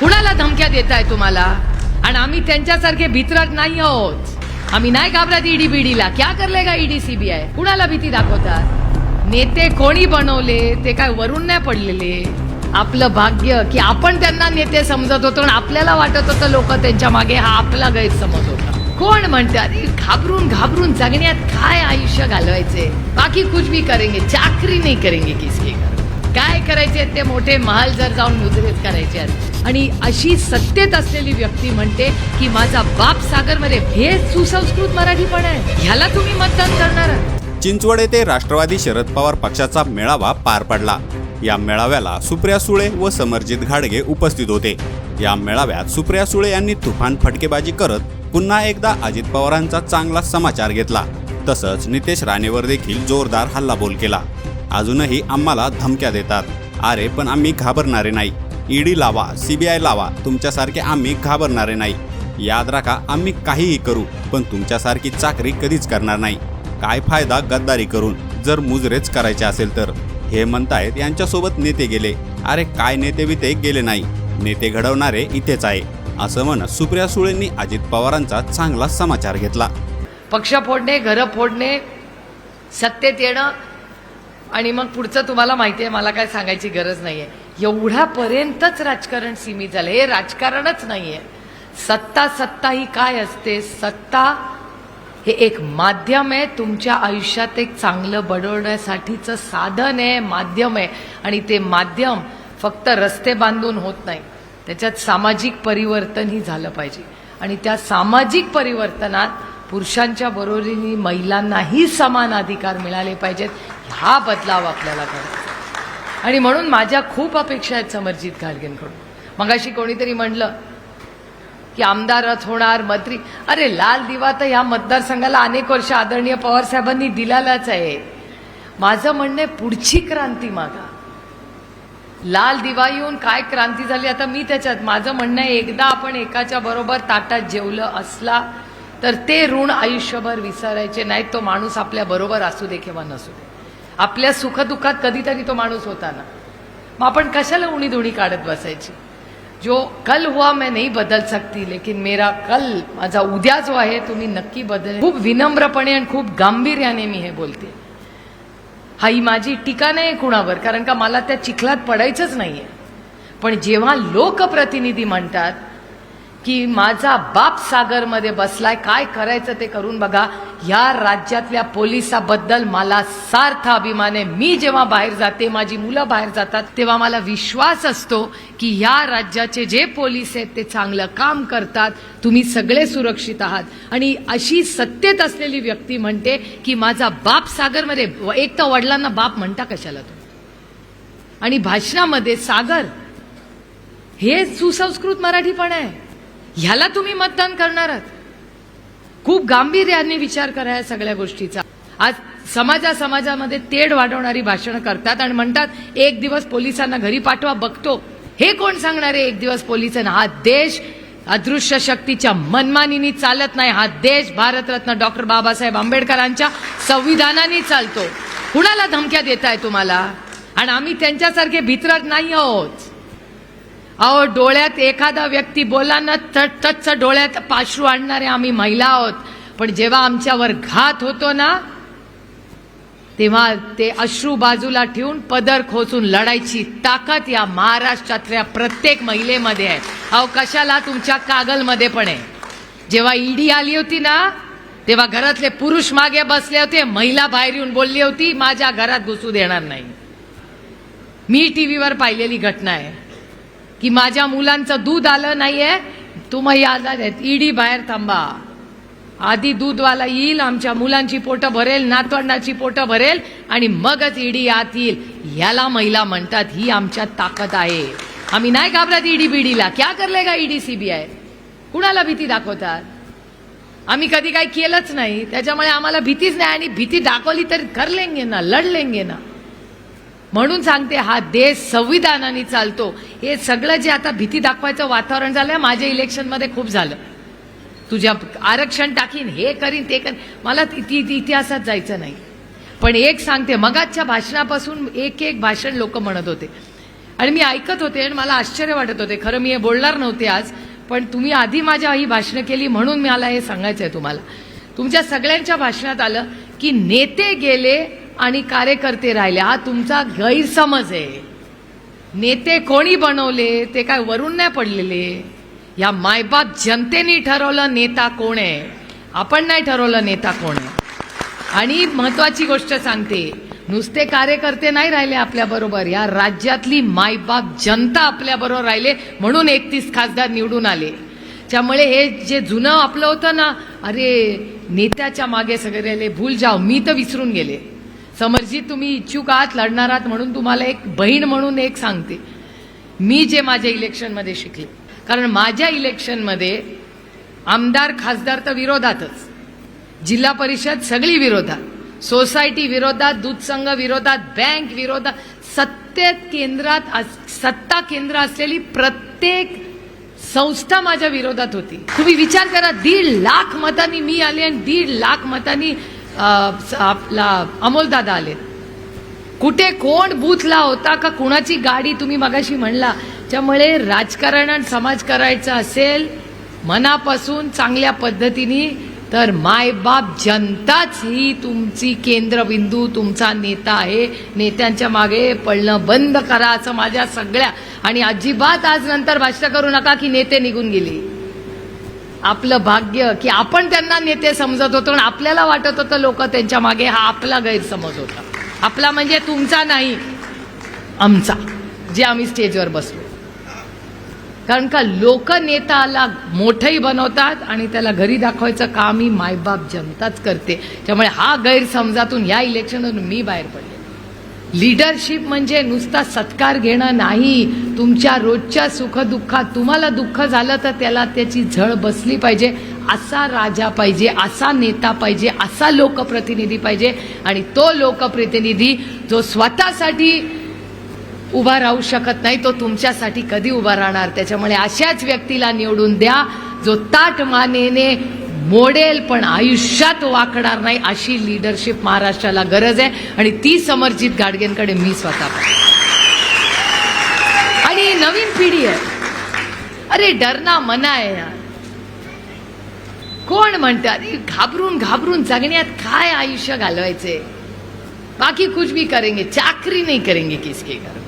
कुणाला धमक्या देताय तुम्हाला? आणि आम्ही त्यांच्यासारखे भित्रट नाही आहोत. आम्ही नाही घाबरत ईडी बीडीला क्या करले का ईडी सीबीआय कुणाला भीती दाखवतात? नेते कोणी बनवले? ते काय वरून नाही पडलेले? आपलं भाग्य की आपण त्यांना नेते समजत होतो आणि आपल्याला वाटत होतं लोक त्यांच्या मागे हा आपला गैरसमज होता. कोण म्हणते अरे घाबरून घाबरून जगण्यात काय आयुष्य घालवायचे? बाकी कुछ भी करेंगे चाकरी नाही करेंगे किसकी काय करायचे ते मोठे महाल जर जाऊन मुजरीत करायचे आणि अशी सत्तेत असलेली व्यक्ती म्हणते की माझा बाप सागरमध्ये हे सुसंस्कृत मराठी पण आहे. ह्याला तुम्ही मतदान करणार चिंचवड येथे राष्ट्रवादी शरद पवार पक्षाचा मेळावा पार पडला. या मेळाव्याला सुप्रिया सुळे व समरजित घाडगे उपस्थित होते. या मेळाव्यात सुप्रिया सुळे यांनी तुफान फटकेबाजी करत पुन्हा एकदा अजित पवारांचा चांगला समाचार घेतला. तसंच नितेश राणेवर देखील जोरदार हल्लाबोल केला. अजूनही आम्हाला धमक्या देतात. अरे पण आम्ही घाबरणारे नाही. ईडी लावा सीबीआय लावा तुमच्यासारखे आम्ही घाबरणारे नाही. याद राखा आम्ही काहीही करू पण तुमच्यासारखी चाकरी कधीच करणार नाही. काय फायदा गद्दारी करून? जर मुजरेच करायचे असेल तर. हे म्हणतायत यांच्यासोबत नेते गेले. अरे काय नेते विते गेले नाही. नेते घडवणारे इथेच आहे. असं म्हणत सुप्रिया सुळेंनी अजित पवारांचा चांगला समाचार घेतला. पक्ष फोडणे घरं फोडणे सत्तेत येणं आणि मग पुढचं तुम्हाला माहिती आहे मला काय सांगायची गरज नाही आहे एवढ्यापर्यंतच राजकारण सीमित झालं. हे राजकारणच नाही आहे सत्ता सत्ता ही काय असते? सत्ता हे एक माध्यम आहे. तुमच्या आयुष्यात एक चांगलं बडवण्यासाठीचं साधन आहे माध्यम आहे. आणि ते माध्यम फक्त रस्ते बांधून होत नाही. त्याच्यात सामाजिक परिवर्तनही झालं पाहिजे. आणि त्या सामाजिक परिवर्तनात पुरुषांच्या बरोबरीने महिलांनाही समान अधिकार मिळाले पाहिजेत. हा बदलाव आपल्याला करतो आणि म्हणून माझ्या खूप अपेक्षा आहेत समरजित घाडगेंकडून मगाशी कोणीतरी म्हणलं की आमदारच होणार मंत्री. अरे लाल दिवा तर ह्या मतदारसंघाला अनेक वर्ष आदरणीय पवार साहेबांनी दिलेलाच आहे. माझं म्हणणं आहे पुढची क्रांती मागा. लाल दिवा येऊन काय क्रांती झाली आता मी त्याच्यात. माझं म्हणणं आहे एकदा आपण एकाच्या बरोबर ताटात जेवलं असला तर ते ऋण आयुष्यभर विसरायचे. नाहीत तो माणूस आपल्या बरोबर असू दे किंवा नसू दे. आपल्या सुखदुःखात कधीतरी तो माणूस होता ना. मग आपण कशाला उणी धुणी काढत बसायची? जो कल हुआ मैं नहीं बदल सकती लेकिन मेरा कल माझा उद्या जो आहे तुम्ही नक्की बदल खूप विनम्रपणे आणि खूप गांभीर्याने मी हे बोलते. हा ही माझी टीका नाही कुणावर कारण का मला त्या चिखलात पडायचंच नाहीये. पण जेव्हा लोकप्रतिनिधी म्हणतात की माझा बाप सागरमध्ये बसलाय काय करायचं ते करून बघा. या राज्यातल्या पोलिसाबद्दल मला सार्थ अभिमान आहे मी जेव्हा बाहेर जाते माझी मुलं बाहेर जातात तेव्हा मला विश्वास असतो की या राज्याचे जे पोलीस आहेत ते चांगलं काम करतात तुम्ही सगळे सुरक्षित आहात. आणि अशी सत्तेत असलेली व्यक्ती म्हणते की माझा बाप सागरमध्ये एक तर वडिलांना बाप म्हणता कशाला तुम्ही? आणि भाषणामध्ये सागर हे सुसंस्कृत मराठीपण आहे. ह्याला तुम्ही मतदान करणार आहात. खूप गांभीर्याने विचार करा या सगळ्या गोष्टीचा. आज समाजा समाजामध्ये तेढ वाढवणारी भाषणं करतात आणि म्हणतात एक दिवस पोलिसांना घरी पाठवा बघतो. हे कोण सांगणार आहे एक दिवस पोलिसांना? हा देश अदृश्य शक्तीच्या मनमानीनी चालत नाही. हा देश भारतरत्न डॉक्टर बाबासाहेब आंबेडकरांच्या संविधानाने चालतो. कुणाला धमक्या देताय तुम्हाला? आणि आम्ही त्यांच्यासारखे भित्रट नाही आहोत. अहो डोळ्यात एखादा व्यक्ती बोला ना तच्च डोळ्यात पाश्रू आणणारे आम्ही महिला आहोत. पण जेव्हा आमच्यावर घात होतो ना तेव्हा ते अश्रू बाजूला ठेवून पदर खोचून लढायची ताकद या महाराष्ट्रातल्या प्रत्येक महिलेमध्ये आहे. अहो कशाला तुमच्या कागलमध्ये पण आहे? जेव्हा ईडी आली होती ना तेव्हा घरातले पुरुष मागे बसले होते महिला बाहेर येऊन बोलली होती माझ्या घरात घुसू देणार नाही. मी टीव्हीवर पाहिलेली घटना आहे. की माझ्या मुलांचं दूध आलं नाहीये तुम्ही आजाद आहेत ईडी बाहेर थांबा. आधी दूधवाला येईल आमच्या मुलांची पोटं भरेल नातवंडाची पोटं भरेल आणि मगच ईडी आत येईल. याला महिला म्हणतात ही आमच्यात ताकद आहे. आम्ही नाही घाबरत ईडी बीडीला. क्या करले का ईडी सीबीआय कुणाला भीती दाखवतात? आम्ही कधी काही केलंच नाही. त्याच्यामुळे आम्हाला भीतीच नाही आणि भीती दाखवली तर करलेंगे ना लढलेंगे ना. म्हणून सांगते हा देश संविधानाने चालतो. हे सगळं जे आता भीती दाखवायचं वातावरण झालं माझ्या इलेक्शनमध्ये खूप झालं. तुझ्या आरक्षण टाकीन हे करीन ते करीन. मला ति- इतिहासात जायचं नाही. पण एक सांगते मगाच्या भाषणापासून एक एक भाषण लोक म्हणत होते. आणि मी ऐकत होते आणि मला आश्चर्य वाटत होते. खरं मी हे बोलणार नव्हते आज पण तुम्ही आधी माझ्या ही भाषणं केली म्हणून मला हे सांगायचं आहे तुम्हाला. तुमच्या सगळ्यांच्या भाषणात आलं की नेते गेले आणि कार्यकर्ते राहिले. हा तुमचा गैरसमज आहे. नेते कोणी बनवले ते काय वरून नाही पडलेले. या मायबाप जनतेने ठरवलं नेता कोण आहे? आपण नाही ठरवलं नेता कोण आहे. आणि महत्वाची गोष्ट सांगते नुसते कार्यकर्ते नाही राहिले आपल्या बरोबर. या राज्यातली मायबाप जनता आपल्या बरोबर राहिले म्हणून एकतीस खासदार निवडून आले. त्यामुळे हे जे जुनं आपलं होतं ना अरे नेत्याच्या मागे सगळे राहिले भूल जाव मी तर विसरून गेले. समरजी तुम्ही इच्छुक आहात लढणार आहात म्हणून तुम्हाला एक बहीण म्हणून एक सांगते. मी जे माझ्या इलेक्शनमध्ये शिकले. कारण माझ्या इलेक्शनमध्ये आमदार खासदार तर विरोधातच. जिल्हा परिषद सगळी विरोधात. सोसायटी विरोधात दूध संघ विरोधात बँक विरोधात. सत्तेत केंद्रात अस- सत्ता केंद्र असलेली प्रत्येक संस्था माझ्या विरोधात होती. तुम्ही विचार करा दीड लाख मतांनी मी आले आणि दीड लाख मतांनी आपला अमोलदादा आले. कुठे कोण बूथला होता का कुणाची गाडी तुम्ही मगाशी म्हणला? त्यामुळे राजकारण आणि समाज करायचं असेल मनापासून चांगल्या पद्धतीने तर मायबाप जनताच ही तुमची केंद्रबिंदू तुमचा नेता आहे. नेत्यांच्या मागे पडणं बंद करा असं माझ्या सगळ्या आणि अजिबात आज नंतर भाष्य करू नका की नेते निघून गेले. आपलं भाग्य की आपण त्यांना नेते समजत होतो आणि आपल्याला वाटत होतं लोक त्यांच्या मागे हा आपला गैरसमज होता. आपला म्हणजे तुमचा नाही आमचा जे आम्ही स्टेजवर बसलो. कारण का लोक नेताला मोठंही बनवतात आणि त्याला घरी दाखवायचं काम ही मायबाप जनताच करते. त्यामुळे हा गैरसमजातून या इलेक्शनमधून मी बाहेर पडले. लीडरशिप म्हणजे नुसता सत्कार घेणं नाही. तुमच्या रोजच्या सुखदुःखात तुम्हाला दुःख झालं तर त्याला त्याची झळ बसली पाहिजे. असा राजा पाहिजे असा नेता पाहिजे असा लोकप्रतिनिधी पाहिजे. आणि तो लोकप्रतिनिधी जो स्वतःसाठी उभा राहू शकत नाही तो तुमच्यासाठी कधी उभा राहणार? त्याच्यामुळे अशाच व्यक्तीला निवडून द्या जो ताट मानेने मोडेल पण आयुष्यात वाकणार नाही अशी लीडरशिप महाराष्ट्राला गरज आहे. आणि ती समर्जित गाडगेंकडे मी स्वतः आणि नवीन पिढी आहे. अरे डरना मना आहे यार. कोण म्हणतं अरे घाबरून घाबरून जगण्यात काय आयुष्य घालवायचे? बाकी कुछ भी करेंगे चाकरी नाही करेंगे किसके घर.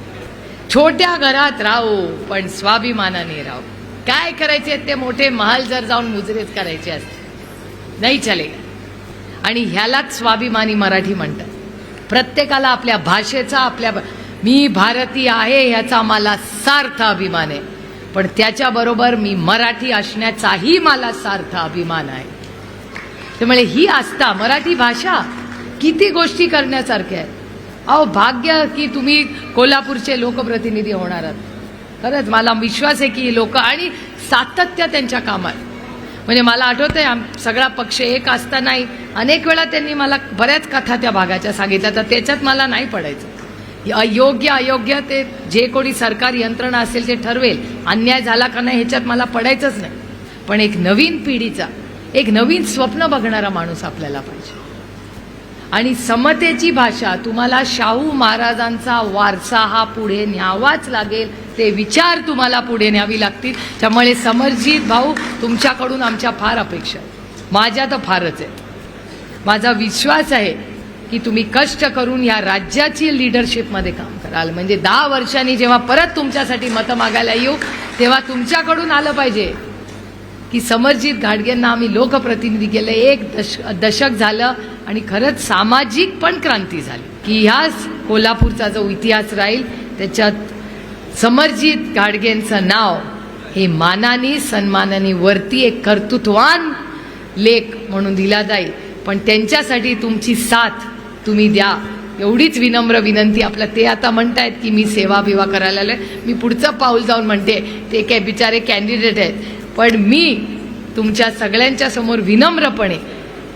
छोट्या घरात राहू पण स्वाभिमानाने राहू. काय करायचे ते मोठे महाल जर जाऊन मुजरेच करायचे असते नाही चलेगा आणि ह्यालाच स्वाभिमानी मराठी म्हणतात. प्रत्येकाला आपल्या भाषेचा आपल्या मी भारतीय आहे ह्याचा मला सार्थ अभिमान आहे. पण त्याच्याबरोबर मी मराठी असण्याचाही मला सार्थ अभिमान आहे. त्यामुळे ही आस्था मराठी भाषा किती गोष्टी करण्यासारख्या आहेत अहो भाग्य की तुम्ही कोल्हापूरचे लोकप्रतिनिधी होणार आहात. खरंच मला विश्वास आहे की लोक आणि सातत्य त्यांच्या कामात. म्हणजे मला आठवतंय आम सगळा पक्ष एक असतानाही अनेक वेळा त्यांनी मला बऱ्याच कथा त्या भागाच्या सांगितल्या तर त्याच्यात मला नाही पडायचं. अयोग्य अयोग्य ते जे कोणी सरकार यंत्रणा असेल ते ठरवेल अन्याय झाला का नाही ह्याच्यात मला पडायचंच नाही. पण एक नवीन पिढीचा एक नवीन स्वप्न बघणारा माणूस आपल्याला पाहिजे. आणि समतेची भाषा तुम्हाला शाहू महाराजांचा वारसा हा पुढे न्यावाच लागेल ते विचार तुम्हाला पुढे न्यावी लागतील. त्यामुळे समरजीत भाऊ तुमच्याकडून आमच्या फार अपेक्षा आहेत. माझ्या तर फारच आहे माझा विश्वास आहे की तुम्ही कष्ट करून या राज्याची लिडरशिपमध्ये काम कराल. म्हणजे दहा वर्षांनी जेव्हा परत तुमच्यासाठी मतं मागायला येऊ तेव्हा तुमच्याकडून आलं पाहिजे की समरजीत घाडगेंना आम्ही लोकप्रतिनिधी केले. एक दश दशक झालं आणि खरंच सामाजिक पण क्रांती झाली. की ह्याच कोल्हापूरचा जो इतिहास राहील त्याच्यात समर्जित गाडगेंचं नाव हे मानाने सन्मानाने वरती एक कर्तृत्वान लेख म्हणून दिला जाईल. पण त्यांच्यासाठी तुमची साथ तुम्ही द्या. एवढीच विनम्र विनंती आपल्या ते आता म्हणतायत की मी सेवा बिवा करायला आलोय मी पुढचं पाऊल जाऊन म्हणते ते काय बिचारे कॅन्डिडेट आहेत. पण मी तुमच्या सगळ्यांच्या समोर विनम्रपणे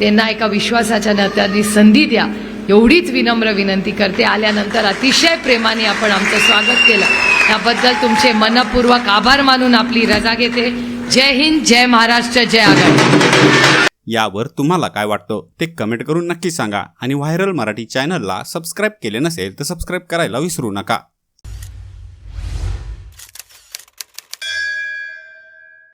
त्यांना एका विश्वासाच्या नात्याने संधी द्या. एवढीच विनम्र विनंती करते. आल्यानंतर अतिशय प्रेमाने आपण आमचं स्वागत केलं. त्याबद्दल तुमचे मनपूर्वक आभार मानून आपली रजा घेते. जय हिंद जय महाराष्ट्र जय आघाडी. यावर तुम्हाला काय वाटतं ते कमेंट करून नक्की सांगा आणि व्हायरल मराठी चॅनलला सबस्क्राईब केले नसेल तर सबस्क्राईब करायला विसरू नका.